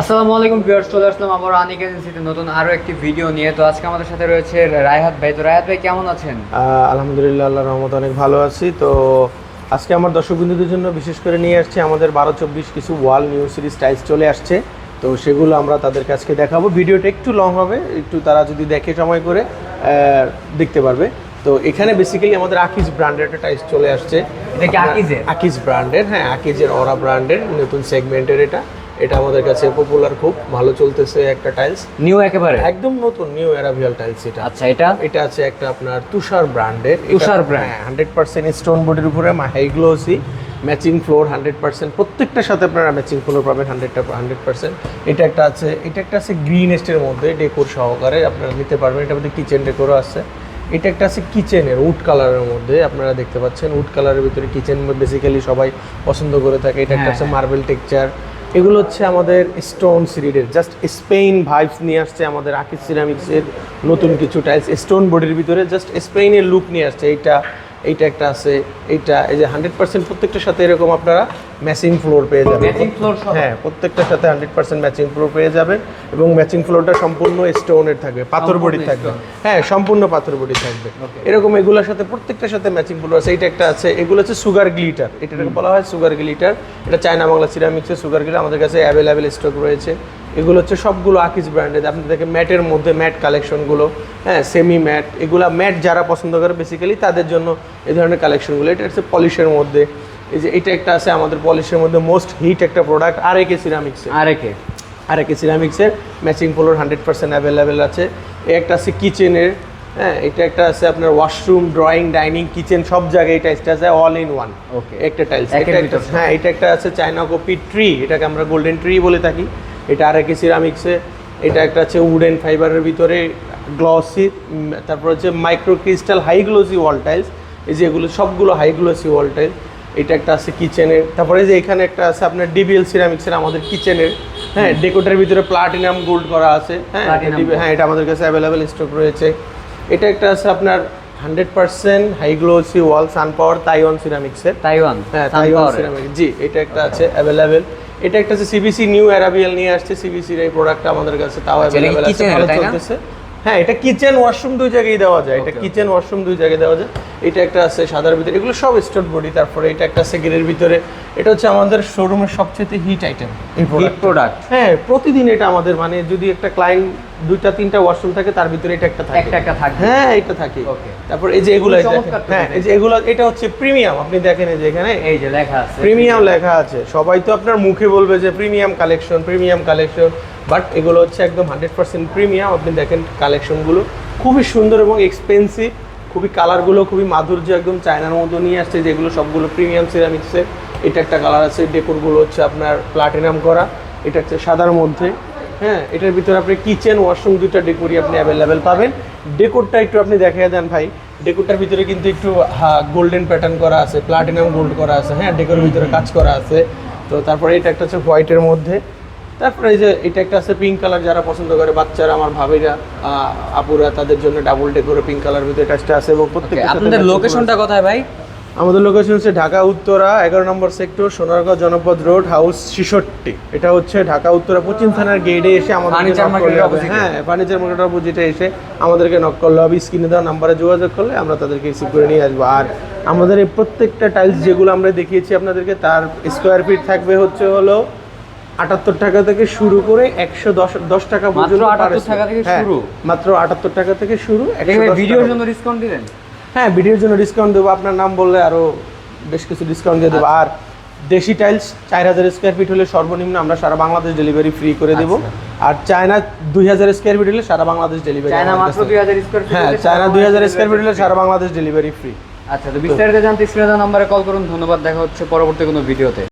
আসসালামু আলাইকুম ভিউয়ার্স চলে আসলাম আবার আনিক এজেন্সিতে নতুন আরও একটি ভিডিও নিয়ে। তো আজকে আমাদের সাথে রয়েছে রায়হাত ভাই। তো রায়হাত ভাই কেমন আছেন? আলহামদুলিল্লাহ আল্লাহ রহমত অনেক ভালো আছি। তো আজকে আমার দর্শক বিন্দুদের জন্য বিশেষ করে নিয়ে আসছি আমাদের বারো চব্বিশ কিছু ওয়াল নিউ সিরিজ টাইলস চলে আসছে। তো সেগুলো আমরা তাদেরকে আজকে দেখাবো। ভিডিওটা একটু লং হবে একটু তারা যদি দেখে সময় করে দেখতে পারবে। তো এখানে বেসিক্যালি আমাদের আকিজ ব্র্যান্ডের একটা টাইলস চলে আসছে। এটা কি আকিজের? আকিজ ব্র্যান্ডের হ্যাঁ আকিজের অরা ব্র্যান্ডের নতুন সেগমেন্টের এটা। এটা আমাদের কাছে পপুলার খুব ভালো চলতেছে একটা টাইলস নিউ একেবারে? একদম নতুন নিউ অ্যারাবিয়াল টাইলস এটা। আচ্ছা এটা? এটা আছে একটা আপনার তুষার ব্র্যান্ডের Tushar brand। Hundred percent stone বডির উপরে high glossy matching floor hundred percent প্রত্যেকটার সাথে আপনারা ম্যাচিং ফ্লোর পাবেন হান্ড্রেডটা হান্ড্রেড পার্সেন্ট এটা একটা আছে এটা একটা আছে গ্রিন এস্টের মধ্যে ডেকোর সহকারে আপনারা নিতে পারবেন। এটার মধ্যে কিচেন ডেকোরও আছে। এটা একটা আছে কিচেনের উড কালারের মধ্যে আপনারা দেখতে পাচ্ছেন। উড কালারের ভিতরে কিচেন বেসিক্যালি সবাই পছন্দ করে থাকে। এটা একটা হ্যাঁ, আছে মার্বেল টেক্সচার এগুলো হচ্ছে আমাদের স্টোন সিরিডের জাস্ট স্পেন ভাইবস নিয়ে আসছে আমাদের আকিজ সিরামিক্সের নতুন কিছু টাইলস স্টোন বডির ভিতরে জাস্ট স্পেনের লুক নিয়ে আসছে। এইটা এইটা একটা আছে, এইটা, এই যে হান্ড্রেড পার্সেন্ট প্রত্যেকটার সাথে এরকম আপনারা ম্যাচিং ফ্লোর পেয়ে যাবে? হ্যাঁ প্রত্যেকটার সাথে হান্ড্রেড পার্সেন্ট ম্যাচিং ফ্লোর পেয়ে যাবে এবং ম্যাচিং ফ্লোরটা সম্পূর্ণ স্টোনের থাকবে পাথর বডি থাকবে। হ্যাঁ সম্পূর্ণ পাথর বডি থাকবে এরকম এগুলোর সাথে প্রত্যেকটার সাথে ম্যাচিং ফ্লোর আছে এইটা একটা আছে এগুলো হচ্ছে সুগার গ্লিটার এটাকে বলা হয় সুগার গ্লিটার এটা চায়না বাংলা সিরামিক্সের সুগার গ্লিটার আমাদের কাছে অ্যাভেলেবেল স্টক রয়েছে। এগুলো হচ্ছে সবগুলো আকিজ ব্র্যান্ডের আপনি দেখেন ম্যাটের মধ্যে ম্যাট কালেকশনগুলো হ্যাঁ সেমি ম্যাট এগুলা ম্যাট যারা পছন্দ করে বেসিক্যালি তাদের জন্য এই ধরনের কালেকশনগুলো এটা হচ্ছে পলিশের মধ্যে। এই যে এটা একটা আছে আমাদের পলিশের মধ্যে মোস্ট হিট একটা প্রোডাক্ট আর একে সিরামিক্সের আর একে আর একে সিরামিক্সের matching floor hundred percent available আছে। এই একটা আছে কিচেনের হ্যাঁ এটা একটা আছে আপনার ওয়াশরুম ড্রয়িং ডাইনিং কিচেন সব জায়গায় এই টাইলসটা আছে অল ইন ওয়ান ওকে একটা টাইলস। হ্যাঁ এটা একটা আছে চায়না কপি ট্রি এটাকে আমরা গোল্ডেন ট্রি বলে থাকি। এটা আর একে সিরামিক্সে এটা একটা আছে উডেন ফাইবারের ভিতরে গ্লসি তারপর হচ্ছে micro crystal high glossy wall tiles এই যে এগুলো সবগুলো হাই গ্লোসি ওয়াল টাইলস এটা একটা আছে কিচেনের তারপরে যে এখানে একটা আছে আপনার ডিবিএল সিরামিক্সের আমাদের কিচেনের হ্যাঁ ডেকোটার ভিতরে প্লাটিনাম গোল্ড করা আছে। হ্যাঁ এটা হ্যাঁ এটা আমাদের কাছে অ্যাভেলেবেল স্টক রয়েছে। এটা একটা আছে আপনার hundred percent high glossy wall Sun Power Taiwan সিরামিক্সের Taiwan হ্যাঁ তাইওয়ান Power এর। সিরামিক জি এটা একটা আছে অ্যাভেলেবেল এটা একটা আছে সিবিসি নিউ অ্যারাবিয়াল নিয়ে আসছে। সিবিসির এই প্রোডাক্টটা আমাদের কাছে তাও আচ্ছা, অ্যাভেলেবেল আছে। ভালো চলতেছে। হ্যাঁ এটা কিচেন ওয়াশরুম দুই জায়গায় দেওয়া যায়। এটা কিচেন ওয়াশরুম দুই জায়গায় দেওয়া যায়। এটা একটা আছে সাদার ভিতরে এগুলো সব স্টোর বডি তারপরে এটা একটা আছে গ্রের ভিতরে। এটা হচ্ছে আমাদের শোরুমের সবচেয়ে হিট আইটেম এই প্রোডাক্ট হ্যাঁ প্রতিদিন এটা আমাদের মানে যদি একটা ক্লায়েন্ট দুইটা তিনটা ওয়াশরুম থাকে তার ভিতরে এটা একটা থাকে। একটা একটা থাকবে। হ্যাঁ এটা থাকে. তারপর এই যে এগুলো হ্যাঁ এই যে এগুলো এটা হচ্ছে প্রিমিয়াম আপনি দেখেন এই যে এখানে এই যে লেখা আছে। প্রিমিয়াম লেখা আছে। সবাই তো আপনার মুখে বলবে যে premium collection premium collection but এগুলো হচ্ছে একদম হান্ড্রেড পার্সেন্ট প্রিমিয়াম। আপনি দেখেন কালেকশনগুলো খুবই সুন্দর এবং এক্সপেন্সিভ খুবই কালারগুলো খুবই মাধুর্য একদম চায়নার মতো নিয়ে আসছে, যেগুলো সবগুলো প্রিমিয়াম সিরামিক্সের এটা একটা কালার আছে, ডেকোরগুলো হচ্ছে আপনার প্লাটিনাম করা। এটা হচ্ছে সাদার মধ্যে। হ্যাঁ এটার ভিতরে আপনি কিচেন ওয়াশরুম দুইটা ডেকোরই আপনি অ্যাভেলেবেল পাবেন। ডেকোরটা একটু আপনি দেখে দেন ভাই। ডেকোরটার ভিতরে কিন্তু একটু গোল্ডেন প্যাটার্ন করা আছে প্লাটিনাম গোল্ড করা আছে। হ্যাঁ ডেকোরের ভিতরে কাজ করা আছে। তো তারপরে এটা একটা হচ্ছে হোয়াইটের মধ্যে। তারপরে এই যে এটা একটা আছে পিঙ্ক কালার যারা পছন্দ করে বাচ্চারা আমার ভাবিরা আপুরা তাদের জন্য ডাবল ডেকোরে পিঙ্ক কালার ভিতরে টাচটা আছে এবং সাথে আপনাদের লোকেশনটা কোথায় ভাই? আমাদের লোকেশন হচ্ছে ঢাকা উত্তরা এগারো নম্বর সেক্টর সোনারগাঁও জনপদ রোড হাউস ছিষট্টি। এটা হচ্ছে ঢাকা উত্তরা পশ্চিম থানার গেটে এসে আমাদের। হ্যাঁ ফার্নিচার মার্কেট অপোজিটে এসে আমাদেরকে নক করলে হবে। স্ক্রিনে দেওয়া নাম্বারে যোগাযোগ করলে আমরা তাদেরকে রিসিভ করে নিয়ে আসব। আর আমাদের এই প্রত্যেকটা টাইলস যেগুলো আমরা দেখিয়েছি আপনাদেরকে তার স্কোয়ার ফিট থাকবে হচ্ছে হলো আটাত্তর টাকা থেকে শুরু করে একশো দশ টাকা পর্যন্ত 78 টাকা থেকে হ্যাঁ, শুরু? মাত্র আটাত্তর টাকা থেকে শুরু 110 দেখবে ভিডিওর জন্য ডিসকাউন্ট দিলেন হ্যাঁ ভিডিওর জন্য ডিসকাউন্ট দেবো। আপনার নাম বললে আরও বেশ কিছু ডিসকাউন্ট দিয়ে দেবো। আর দেশি টাইলস চার হাজার স্কোয়ার ফিট হলে সর্বনিম্ন আমরা সারা বাংলাদেশ ডেলিভারি ফ্রি করে দেবো। আর চায়না দুই হাজার স্কোয়ার ফিট হলে সারা বাংলাদেশ ডেলিভারি চায়না মাত্র 2000 স্কয়ার ফিট হ্যাঁ চায়না দুই হাজার স্কোয়ার ফিট হলে সারা বাংলাদেশ ডেলিভারি ফ্রি আচ্ছা তো বিস্তারিত জানতে স্ক্রিনে নাম্বারে কল করুন। ধন্যবাদ দেখা হচ্ছে পরবর্তী কোনো ভিডিওতে